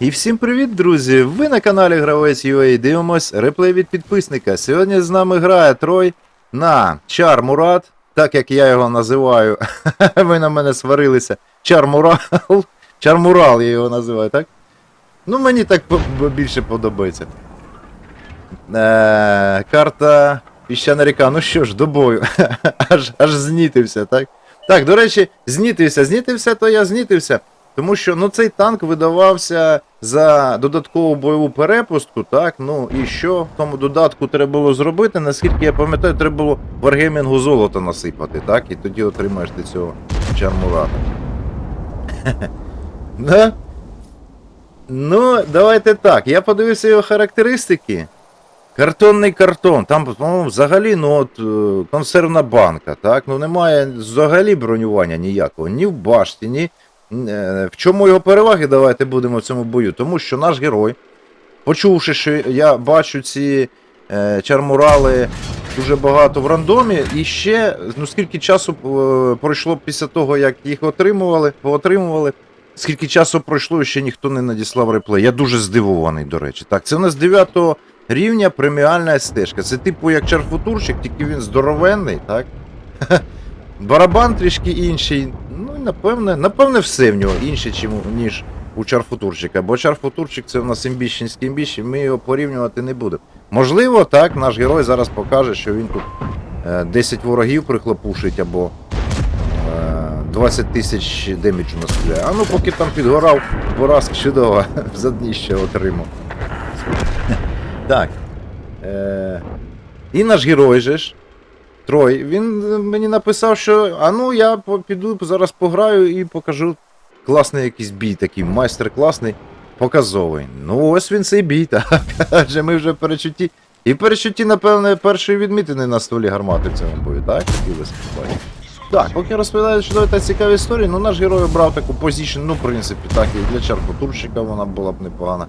І всім привіт, друзі! Ви на каналі Гравець UA дивимось реплей від підписника. Сьогодні з нами грає Трой на Чар Мурат, так як я його називаю. Ви на мене сварилися. Чар Мурал. Чар Мурал я його називаю, так? Ну, мені так більше подобається. Е, карта Піщана ріка. Ну що ж, до бою. аж, аж знітився, так? Так, до речі, знітився, знітився, то я знітився. Тому що ну, цей танк видавався за додаткову бойову перепустку, так? Ну і що в тому додатку треба було зробити? Наскільки я пам'ятаю, треба було варгеймінгу золото насипати, так? І тоді отримаєш ти цього чармурата. Да? Ну, давайте так. Я подивився його характеристики. Картонний картон. Там, ну, взагалі, ну от е, консервна банка, так? Ну немає взагалі бронювання ніякого, ні в башті, ні. Е, В чому його переваги, давайте будемо в цьому бою. Тому що наш герой, почувши, що я бачу ці е, чармурали дуже багато в рандомі, і ще ну скільки часу е, пройшло після того, як їх отримували, поотримували. Скільки часу пройшло, і ще ніхто не надіслав реплей. Я дуже здивований, до речі. Так, це у нас 9 рівня преміальна стежка. Це типу як чарфутурчик, тільки він здоровенний, так? Барабан трішки інший. Напевне, напевне, все в нього інше, ніж у чарфутурчика. Бо чарфутурчик це в нас імбіщенський імбіщ, і ми його порівнювати не будемо. Можливо, так, наш герой зараз покаже, що він тут е, 10 ворогів прихлопушить або е, 20 тисяч деміджу настріляє. А ну поки там підгорав, Бораск чудово, задніще отримав. Так. Е, і наш герой же ж. Трой, він мені написав, що а ну я піду зараз пограю і покажу класний якийсь бій, такий майстер класний, показовий. Ну ось він цей бій, так. Адже ми вже перечутті. І перечутті, напевне, першої відмітини на столі гармати в цьому бою, так? Хотілося. Так, поки розповідаю чудові та цікаві історії, ну наш герой обрав таку позицію, ну, в принципі, так, і для чаркотурщика вона була б непогана.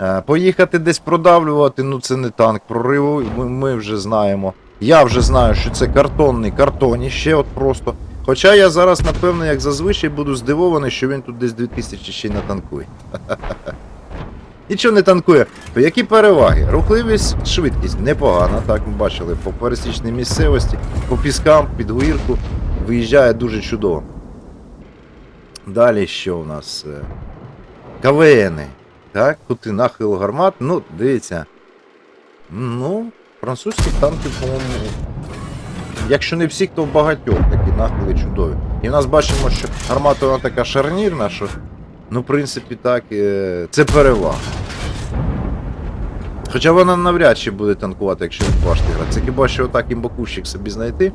Е, Поїхати десь продавлювати, ну це не танк прориву, ми вже знаємо. Я вже знаю, що це картонний картоніще, от просто. Хоча я зараз, напевно, як зазвичай, буду здивований, що він тут десь 2000 ще й не танкує. Нічого не танкує. Які переваги? Рухливість, швидкість непогана, так ми бачили, по пересічній місцевості, по піскам, під гірку виїжджає дуже чудово. Далі що у нас? Е, КВНи. Так, кути нахил гармат. Ну, дивіться. Ну, французькі танки, по-моєму. Якщо не всі, то в багатьох такі нахили чудові. І в нас бачимо, що гармата вона така шарнірна, що, ну, в принципі, так, е, це перевага. Хоча вона навряд чи буде танкувати, якщо від башти грати. Це хіба що отак імбакущик собі знайти.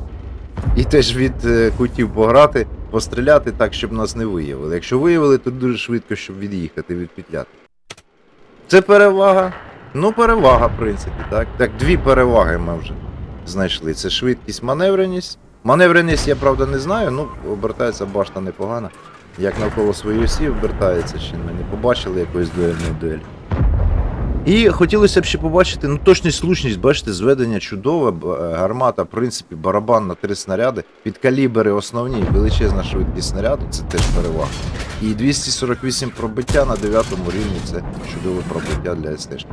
І теж від е, кутів пограти, постріляти так, щоб нас не виявили. Якщо виявили, то дуже швидко, щоб від'їхати, відпетляти. Це перевага. Ну, перевага, в принципі, так. Так, дві переваги ми вже знайшли. Це швидкість, маневреність. Маневреність я правда не знаю, ну обертається башта непогана. Як навколо своєї осі обертається, чи не побачили якоїсь дуельної дуелі. І хотілося б ще побачити, ну точність, слушність, бачите, зведення чудове, е, гармата, в принципі, барабан на три снаряди, під калібри основні, величезна швидкість снаряду, це теж перевага. І 248 пробиття на 9 рівні це чудове пробиття для СТ.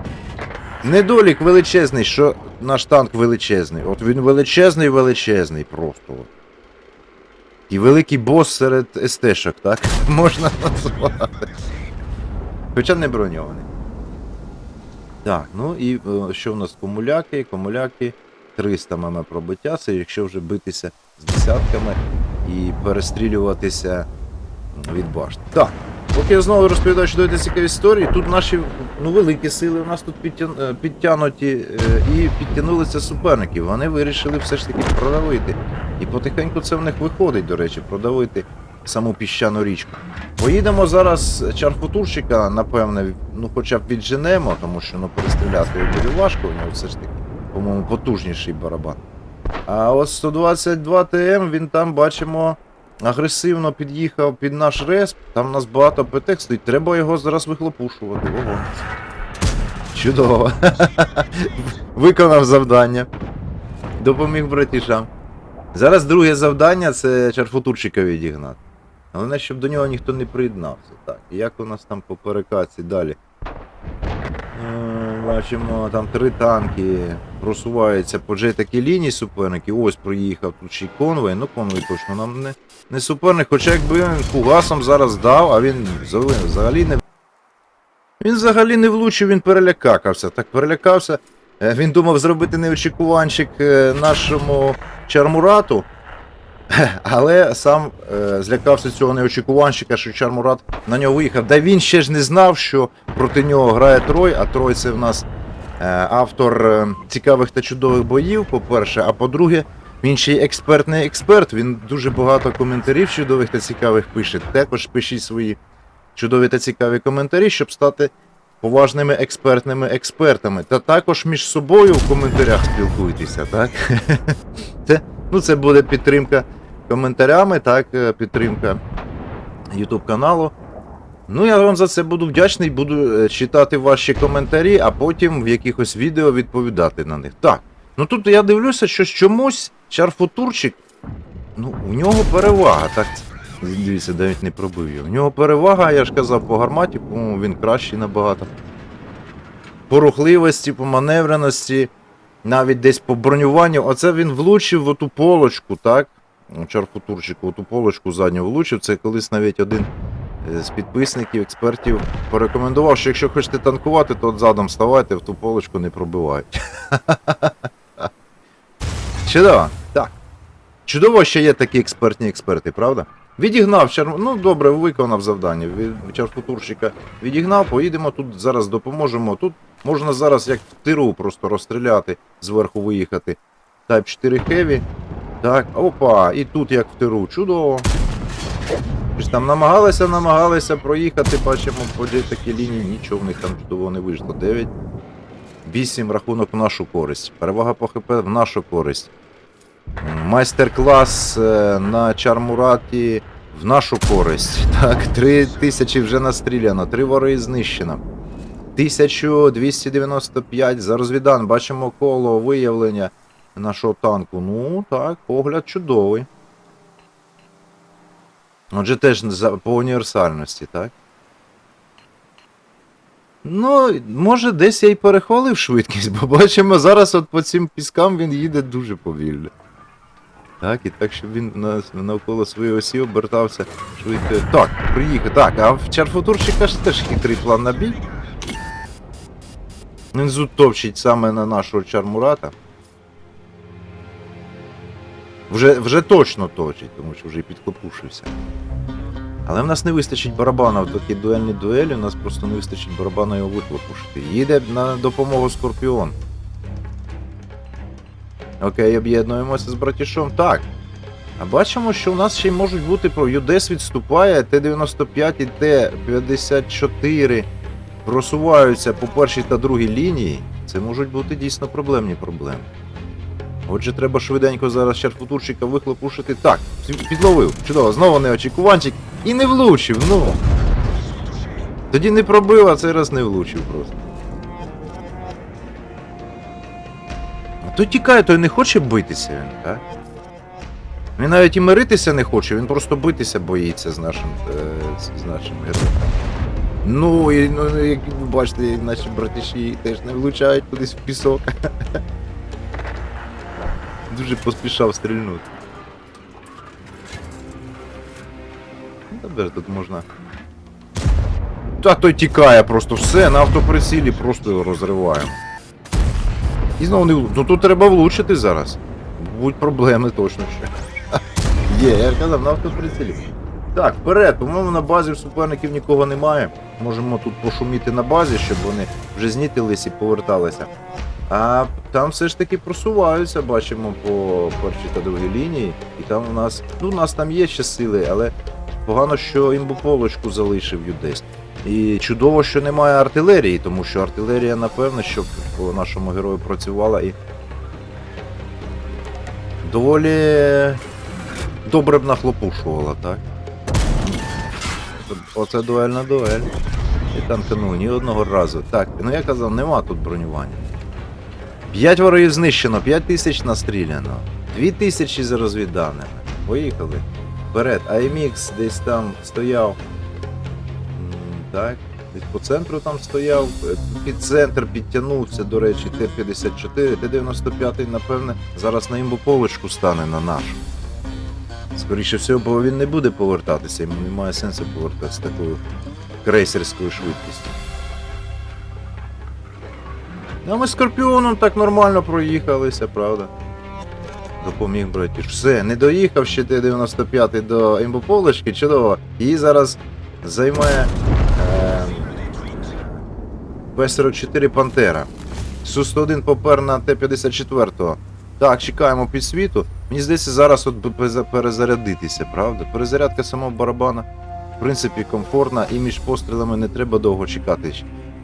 Недолік величезний, що наш танк величезний. От він величезний, величезний просто. І великий бос серед СТ-шок, так? Можна назвати. Хоча не броньований. Так, ну і е, що в нас комуляки? Комуляки 300 мм пробиття, це якщо вже битися з десятками і перестрілюватися від башти. Так, поки я знову розповідаю, що даєте цікаві історії, тут наші ну, великі сили у нас тут е, підтянуті е, і підтягнулися суперники. Вони вирішили все ж таки продавити. І потихеньку це в них виходить, до речі, продавити саму піщану річку. Поїдемо зараз чарфутурщика, напевне, ну хоча б відженемо, тому що ну, перестріляти його буде важко, у нього все ж таки, по-моєму, потужніший барабан. А от 122 ТМ він там бачимо агресивно під'їхав під наш респ, там у нас багато ПТ стоїть, треба його зараз вихлопушувати. Ого. Чудово. Виконав завдання. Допоміг братішам. Зараз друге завдання це чарфутурчика відігнати. Головне, щоб до нього ніхто не приєднався. Так, як у нас там по перекаці далі? Е, Бачимо, там три танки просуваються по J лінії суперники. Ось проїхав тут ще й конвой. Ну конвой точно нам не, не суперник. Хоча якби він фугасом зараз дав, а він взагалі- взагалі не. Він взагалі не влучив, він перелякався. Так перелякався. Е, Він думав зробити неочікуванчик е, нашому чармурату. Але сам е, злякався цього неочікуванщика, що Чармурат на нього виїхав. Да він ще ж не знав, що проти нього грає Трой, а Трой це в нас е, автор е, цікавих та чудових боїв, по-перше, а по-друге, він ще й експертний експерт. Він дуже багато коментарів чудових та цікавих пише. Також пишіть свої чудові та цікаві коментарі, щоб стати поважними експертними експертами. Та також між собою в коментарях спілкуйтеся, так? Це, ну, це буде підтримка коментарями, так, е, підтримка YouTube каналу. Ну, я вам за це буду вдячний, буду е, читати ваші коментарі, а потім в якихось відео відповідати на них. Так. Ну тут я дивлюся, що чомусь чарфутурчик, ну, у нього перевага, так. Дивіться, навіть не пробив його. У нього перевага, я ж казав, по гарматі, по-моєму, він кращий набагато. По рухливості, по маневреності, навіть десь по бронюванню. Оце він влучив в оту полочку, так? Чарфутурчику, оту полочку задню влучив. Це колись навіть один е, з підписників, експертів порекомендував, що якщо хочете танкувати, то от задом ставайте, в ту полочку не пробивають. Чудово. Так. Чудово, що є такі експертні експерти, правда? Відігнав чар... Ну, добре, виконав завдання. Від чарфутурщика відігнав, поїдемо тут зараз допоможемо. Тут можна зараз як в тиру просто розстріляти, зверху виїхати. Type 4 Heavy. Так, опа, і тут як в тиру. Чудово. Щось там намагалися, намагалися проїхати, бачимо, по такі лінії, нічого в них там чудово не вийшло. 9. 8 рахунок в нашу користь. Перевага по ХП в нашу користь. Майстер-клас е, на Чармураті в нашу користь. Так, 3 тисячі вже настріляно, 3 вори знищено. 1295 за розвідан. Бачимо коло виявлення нашого танку. Ну, так, погляд чудовий. Отже, теж по універсальності, так? Ну, може, десь я й перехвалив швидкість, бо бачимо, зараз от по цим піскам він їде дуже повільно. Так, і так, щоб він на, навколо своєї осі обертався швидко. Так, приїхав. Так, а в Чарфутурчика ж теж хитрий план на бій. Він зут топчить саме на нашого чармурата. Вже, вже точно точить, тому що вже і підкопушився. Але в нас не вистачить барабана в такій дуельній дуелі, у нас просто не вистачить барабана його вихлопушити. Їде на допомогу Скорпіон. Окей, об'єднуємося з братішом. Так. А бачимо, що у нас ще й можуть бути про Юдес відступає, Т-95 і Т-54 просуваються по першій та другій лінії. Це можуть бути дійсно проблемні проблеми. Отже, треба швиденько зараз чарфутурчика вихлопушити. Так, підловив. Чудово, знову неочікуванчик. І не влучив, ну. Тоді не пробив, а цей раз не влучив просто. А той тікає, той не хоче битися він, так? Він навіть і миритися не хоче, він просто битися боїться з нашим, е, з нашим героєм. Ну, і, ну, як ви бачите, наші братіші теж не влучають кудись в пісок. Дуже поспішав стрільнути. Ну, Тепер тут можна. Та той тікає просто все, на автоприцілі просто його розриваємо. І знову не Ну тут треба влучити зараз. Будуть проблеми точно ще. Є, я казав, на автоприцілі. Так, вперед, по-моєму, на базі в суперників нікого немає. Можемо тут пошуміти на базі, щоб вони вже знітились і поверталися. А там все ж таки просуваються, бачимо по першій та другій лінії. І там у нас. Ну, у нас там є ще сили, але погано, що імбополочку залишив Юдесь. І чудово, що немає артилерії, тому що артилерія, напевно, щоб по нашому герою працювала і. Доволі добре б нахлопушувала, так? Оце дуельна дуель. І там танканув ні одного разу. Так, ну я казав, нема тут бронювання. 5 ворогів знищено, 5 тисяч настріляно, 2 тисячі за розвіданими. Поїхали. Вперед. AMX десь там стояв. Так. Десь по центру там стояв, під центр підтягнувся, до речі, Т-54, Т-95, напевне, зараз на імбополочку стане на нашу. Скоріше всього, бо він не буде повертатися, йому немає сенсу повертатися такою крейсерською швидкістю. А ми з Скорпіоном так нормально проїхалися, правда? Допоміг братіш. Все, не доїхав ще Т-95 до імбополочки, чудово. Її зараз займає е, П-44 Пантера. Су-101 попер на Т-54. Так, чекаємо підсвіту. Мені здається, зараз от перезарядитися, правда? Перезарядка самого барабана, в принципі, комфортна і між пострілами не треба довго чекати.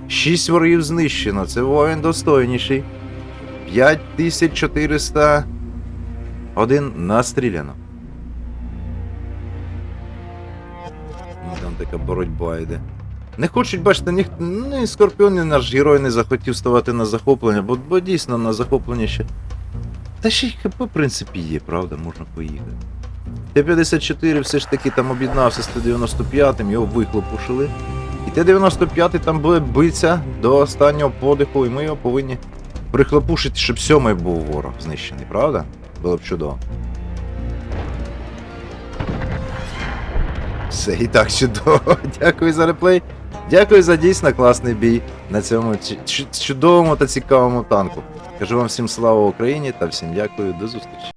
Шість ворогів знищено, це воїн достойніший. 5400 один настріляно. Ну, Там така боротьба йде. Не хочуть, бачите, ні, ні Скорпіон, ні наш герой не захотів ставати на захоплення, бо, бо дійсно на захоплення ще. Та ще й ХП, в принципі, є, правда, можна поїхати. Т-54 все ж таки там об'єднався з Т-95, його вихлопушили. І Т-95 там буде битися до останнього подиху, і ми його повинні прихлопушити, щоб сьомий був ворог знищений, правда? Було б чудово. Все і так чудово. Дякую за реплей. Дякую за дійсно класний бій на цьому чудовому та цікавому танку. Кажу вам всім слава Україні та всім дякую, до зустрічі.